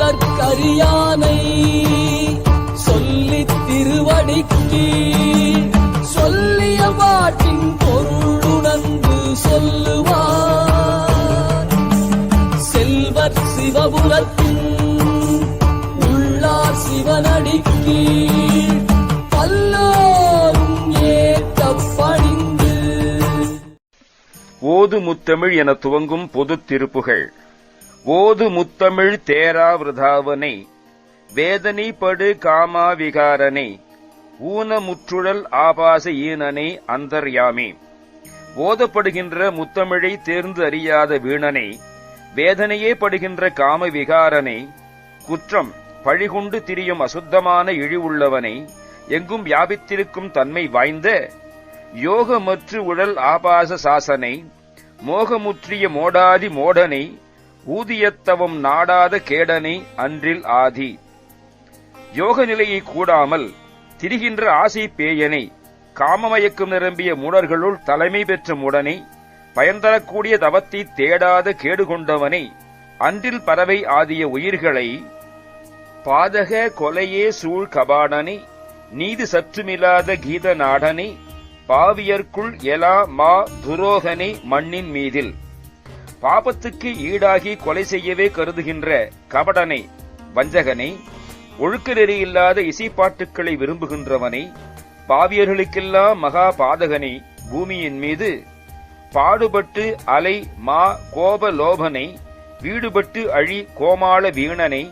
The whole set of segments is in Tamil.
சொல்லற்கரியானை சொல்லித் திருவடிக்கு சொல்லிய பாட்டின் பொருளுணர்ந்து சொல்லுவார். செல்வர் சிவபுரத்தின் உள்ளார் சிவனடிக்கு ஓது முத்தமிழ் என துவங்கும் பொதுத் திருப்புகள். ஓது முத்தமிழ் தேராவிரதாவனை வேதனை படு காமாவிகாரனை ஊனமுற்றுழல் ஆபாச ஈனனை அந்தர்யாமே. ஓதப்படுகின்ற முத்தமிழை தேர்ந்து அறியாத வீணனை வேதனையே படுகின்ற காம விகாரனை குற்றம் பழிகொண்டு திரியும் அசுத்தமான இழிவுள்ளவனை எங்கும் வியாபித்திருக்கும் தன்மை வாய்ந்த யோகமற்று உழல் ஆபாச சாசனை மோகமுற்றிய மோடாதி மோடனை ஊதியத்தவம் நாடாத கேடனை அன்றில் ஆதி. யோக நிலையை கூடாமல் திரிகின்ற ஆசை பேயனை காமமயக்கம் நிரம்பிய மூடர்களுள் தலைமை பெற்ற மூடனை பயன்தரக்கூடிய தவத்தை தேடாத கேடு கொண்டவனை அன்றில் பறவை ஆதிய உயிர்களை பாதக கொலையே சூழ் கபாடனை நீதி சற்றுமில்லாத கீத நாடனை பாவியர்க்குள் எலா மா துரோகனை மண்ணின் மீதில். பாபத்துக்கு ஈடாகி கொலை செய்யவே கருதுகின்ற கபடனை வஞ்சகனை ஒழுக்க நெறி இல்லாத இசைப்பாட்டுக்களை விரும்புகின்றவனை பாவியர்களுக்கெல்லாம் மகா பாதகனை பூமியின் மீது பாடுபட்டு அலை மா கோப லோபனை வீடுபட்டு அழி கோமாள வீணனை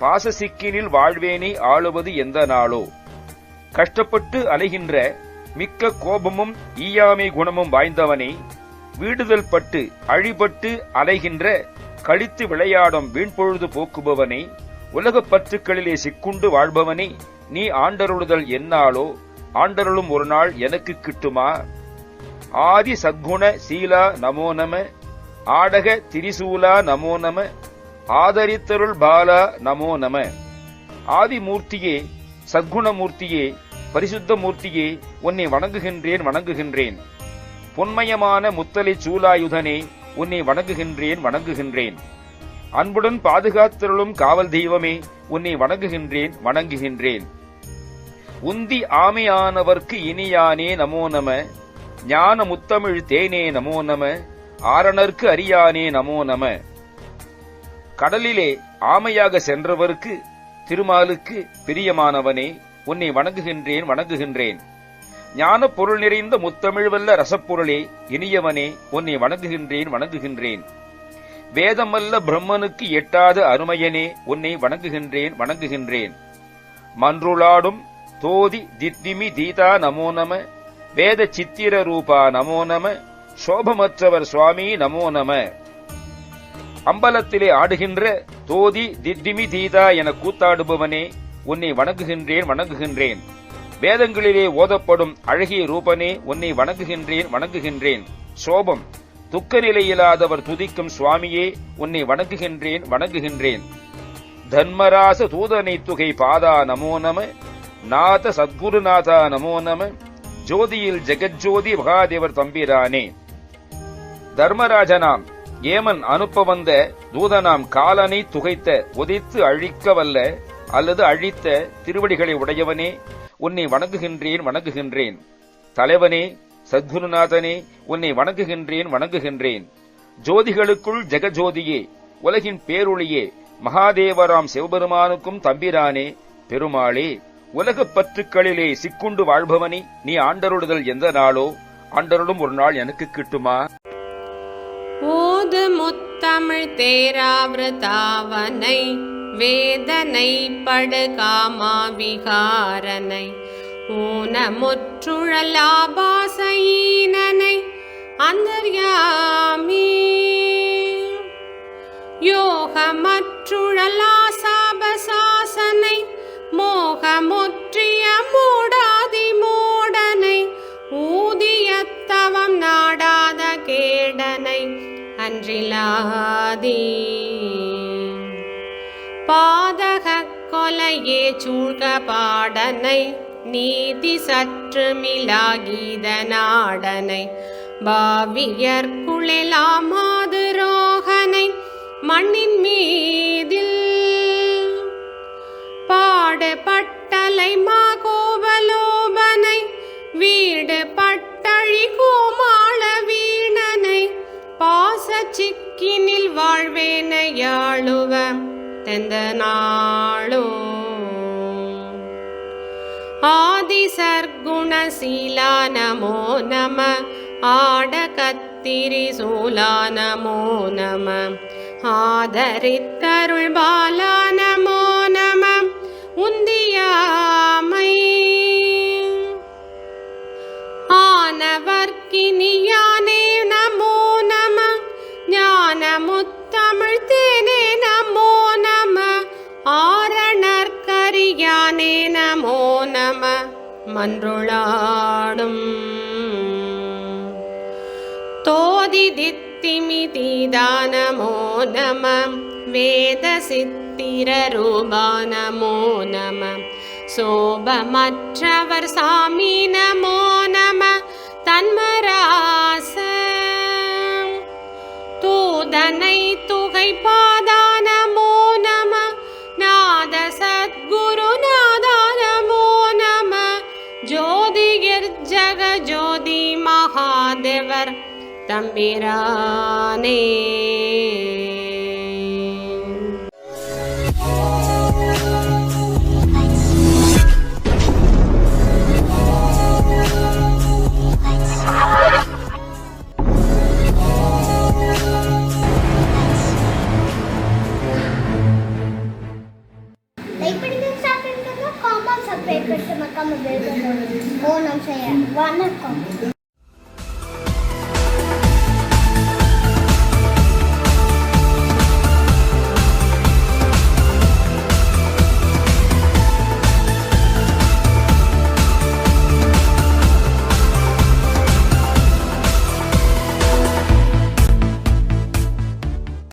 பாசசிக்கினில் வாழ்வேனை ஆளுவது எந்த நாளோ? கஷ்டப்பட்டு அலைகின்ற மிக்க கோபமும் ஈயாமை குணமும் வாய்ந்தவனே வீடுதல் பட்டு அழிபட்டு அலைகின்ற கழித்து விளையாடும் வீண்பொழுது போக்குபவனே உலகப் பற்றுக்களிலே சிக்குண்டு வாழ்பவனே நீ ஆண்டருளுதல் என்னாலோ ஆண்டருளும் ஒரு நாள் எனக்கு கிட்டுமா? ஆதி சத்குண சீலா நமோ நம ஆடக திரிசூலா நமோ நம ஆதரித்தருள் பாலா நமோ நம. ஆதிமூர்த்தியே சத்குணமூர்த்தியே பரிசுத்த மூர்த்தியே உன்னை வணங்குகின்றேன் வணங்குகின்றேன். பொன்மயமான முத்தலை சூலாயுதனே உன்னை வணங்குகின்றேன் வணங்குகின்றேன். அன்புடன் பாதுகாத்தருளும் காவல் தெய்வமே உன்னை வணங்குகின்றேன் வணங்குகின்றேன். உந்தி ஆமையானவர்க்கு இனியானே நமோ நம ஞான முத்தமிழ் தேனே நமோ நம ஆரணர்க்கு அரியானே நமோ நம. கடலிலே ஆமையாக சென்றவர்க்கு திருமாலுக்கு பிரியமானவனே உன்னை வணங்குகின்றேன் வணங்குகின்றேன். ஞான பொருள் நிறைந்த முத்தமிழ் வல்ல ரசப்பொருளே இனியவனே உன்னை வணங்குகின்றேன் வணங்குகின்றேன். வேதமல்ல பிரம்மனுக்கு எட்டாத அருமையனே உன்னை வணங்குகின்றேன் வணங்குகின்றேன். மன்றுளாடும் தோதி தித்திமி தீதா நமோ நம வேத சித்திர ரூபா நமோ நம சோபமற்றவர் சுவாமி நமோ நம. அம்பலத்திலே ஆடுகின்ற தோதி தித்திமி தீதா என கூத்தாடுபவனே உன்னை வணங்குகின்றேன் வணங்குகின்றேன். வேதங்களிலே ஓதப்படும் அழகிய ரூபனே உன்னை வணங்குகின்றேன் வணங்குகின்றேன். சோபம் துக்க நிலையில்லாதவர் துதிக்கும் சுவாமியே உன்னை வணங்குகின்றேன் வணங்குகின்றேன். தர்மராச தூதனை துகை பாதா நமோ நம நாத சத்குருநாதா நமோ நம ஜோதியில் ஜெகஜோதி மகாதேவர் தம்பிரானே. தர்மராஜனாம் ஏமன் அனுப்ப வந்த தூதனாம் காலனை துகைத்த உதைத்து அழிக்க வல்ல அல்லது அழித்த திருவடிகளை உடையவனே உன்னை வணங்குகின்றேன் வணங்குகின்றேன். தலைவனே சத்குருநாதனே உன்னை வணங்குகின்றேன் வணங்குகின்றேன். ஜோதிகளுக்குள் ஜெகஜோதியே உலகின் பேரொளியே மகாதேவராம் சிவபெருமானுக்கும் தம்பிரானே பெருமாளே உலகப் பற்றுக்களிலே சிக்குண்டு வாழ்பவனே நீ ஆண்டருடுதல் எந்த நாளோ ஆண்டருளும் ஒரு நாள் எனக்கு கிட்டுமா? ஓது முத்தமிழ் தேராவிரதாவனை வேதனை படுகாமாவிகாரனை ஊனமுற்றுழலாபாசையினனை அந்தர்யாமி. யோகமற்றுழலாசாபசாசனை மோகமுற்றிய மூடாதி மூடனை ஊதியத்தவம் நாடாத கேடனை அன்றிலாதீ. பாதக கொலையே சூழ்க பாடனை நீதி சற்று மிலாகீத நாடனை. பாவியர் குழலாம் ரோகனை மண்ணின் மீதில். பாடு பாடுபட்டலை மாகோபலோபனை வீடு பட்டழி கோமாள வீணனை. பாச சிக்கினில் வாழ்வேனையாளுவ தெந்த நாளோ? ஆதிசர்குணசீலா நமோ நம? ஆட கத்திரி சூலா நமோ? நம ஆதரித்தருள் பாலா நமோ? நம உந்தியாமை. ஆனவர்க்கினியானே மன்றுளாடும் தோதி தித்திமி தீதா நமோ நம வேத சித்திர ரூபா நமோ நம சோபமற்றவர் சாமி நமோ நம தன்மராச தூதனை துகை பாதா தம்பிரானே லைக் பண்ணுங்க ஷேர் பண்ணுங்க காமெண்ட் சப்ஸ்கிரைப் பண்ணுங்க மறக்காம பெல் பட்டன் ஓ நம்ம செய்ய வணக்கம்